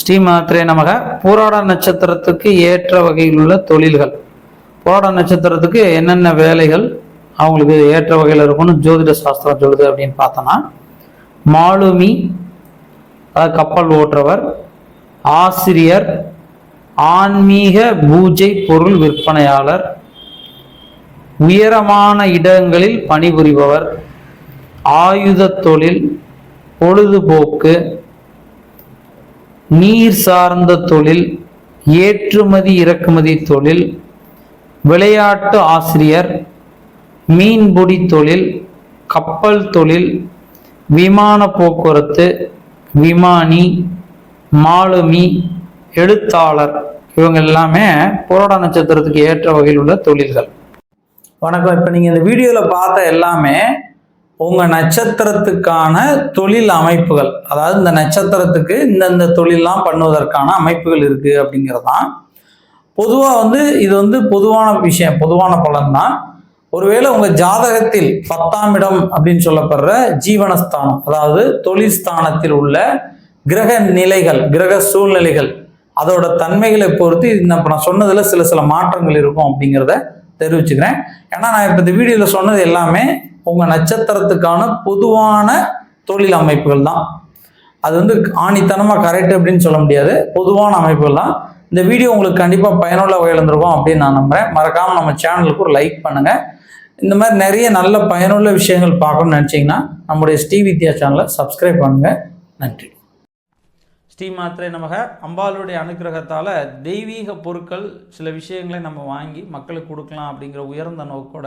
ஸ்ரீமாத்திரே நமக. பூராட நட்சத்திரத்துக்கு ஏற்ற வகையில் உள்ள தொழில்கள். பூராட நட்சத்திரத்துக்கு என்னென்ன வேலைகள் அவங்களுக்கு ஏற்ற வகையில் இருக்கும்னு ஜோதிட சாஸ்திரம் சொல்லுது அப்படின்னு பார்த்தோன்னா மாலுமி அதாவது கப்பல் ஓட்டுறவர் ஆசிரியர் ஆன்மீக பூஜை பொருள் விற்பனையாளர் உயரமான இடங்களில் பணிபுரிபவர் ஆயுத தொழில் பொழுதுபோக்கு நீர் சார்ந்த தொழில் ஏற்றுமதி இறக்குமதி தொழில் விளையாட்டு ஆசிரியர் மீன்பிடி தொழில் கப்பல் தொழில் விமான போக்குவரத்து விமானி மாலுமி எழுத்தாளர் இவங்க எல்லாமே புரோட நட்சத்திரத்துக்கு ஏற்ற வகையில் உள்ள தொழில்கள். வணக்கம். இப்போ நீங்கள் இந்த வீடியோவில் பார்த்த எல்லாமே உங்கள் நட்சத்திரத்துக்கான தொழில் அமைப்புகள் அதாவது இந்த நட்சத்திரத்துக்கு இந்தந்த தொழிலெலாம் பண்ணுவதற்கான அமைப்புகள் இருக்குது அப்படிங்கிறது தான் பொதுவாக வந்து இது வந்து பொதுவான விஷயம் பொதுவான பலன் தான் ஒருவேளை உங்கள் ஜாதகத்தில் பத்தாம் இடம் அப்படின்னு சொல்லப்படுற ஜீவனஸ்தானம் அதாவது தொழில் ஸ்தானத்தில் உள்ள கிரக நிலைகள் கிரக சூழ்நிலைகள் அதோட தன்மைகளை பொறுத்து நான் இப்போ நான் சொன்னதில் சில சில மாற்றங்கள் இருக்கும் அப்படிங்கிறத தெரிவிச்சுக்கிறேன். ஏன்னா நான் இப்போ இந்த வீடியோவில் சொன்னது எல்லாமே உங்கள் நட்சத்திரத்துக்கான பொதுவான தொழில் அமைப்புகள் தான். அது வந்து ஆணித்தனமாக கரெக்ட் அப்படின்னு சொல்ல முடியாது. பொதுவான அமைப்புகள் தான். இந்த வீடியோ உங்களுக்கு கண்டிப்பாக பயனுள்ள வகையில் இருந்திருக்கும் அப்படின்னு நான் நம்புகிறேன் மறக்காமல் நம்ம சேனலுக்கு ஒரு லைக் பண்ணுங்கள் இந்த மாதிரி நிறைய நல்ல பயனுள்ள விஷயங்கள் பார்க்கணும்னு நினச்சிங்கன்னா நம்முடைய ஸ்ரீ வித்யா சேனலை சப்ஸ்கிரைப் பண்ணுங்கள் நன்றி. ஸ்ரீ மாத்திரை நமக. அம்பாளுடைய அனுக்கிரகத்தால் தெய்வீக பொருட்கள் சில விஷயங்களை நம்ம வாங்கி மக்களுக்கு கொடுக்கலாம் அப்படிங்கிற உயர்ந்த நோக்கோட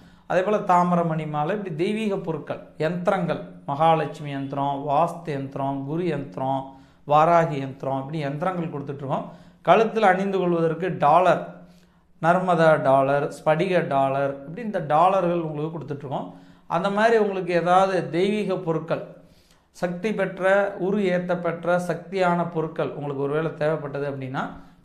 அதே போல் தாமிரமணி மாலை இப்படி தெய்வீக பொருட்கள் யந்திரங்கள் மகாலட்சுமி யந்திரம் வாஸ்து யந்திரம் குரு யந்திரம் வாராகி யந்திரம் இப்படி யந்திரங்கள் கொடுத்துட்ருக்கோம் கழுத்தில் அணிந்து கொள்வதற்கு டாலர் நர்மதா டாலர் ஸ்படிக டாலர் இப்படி இந்த டாலர்கள் உங்களுக்கு கொடுத்துட்ருக்கோம் அந்த மாதிரி உங்களுக்கு ஏதாவது தெய்வீக பொருட்கள் சக்தி பெற்ற உரு ஏற்ற பெற்ற சக்தியான பொருட்கள் உங்களுக்கு ஒருவேளை தேவைப்பட்டது அப்படின்னா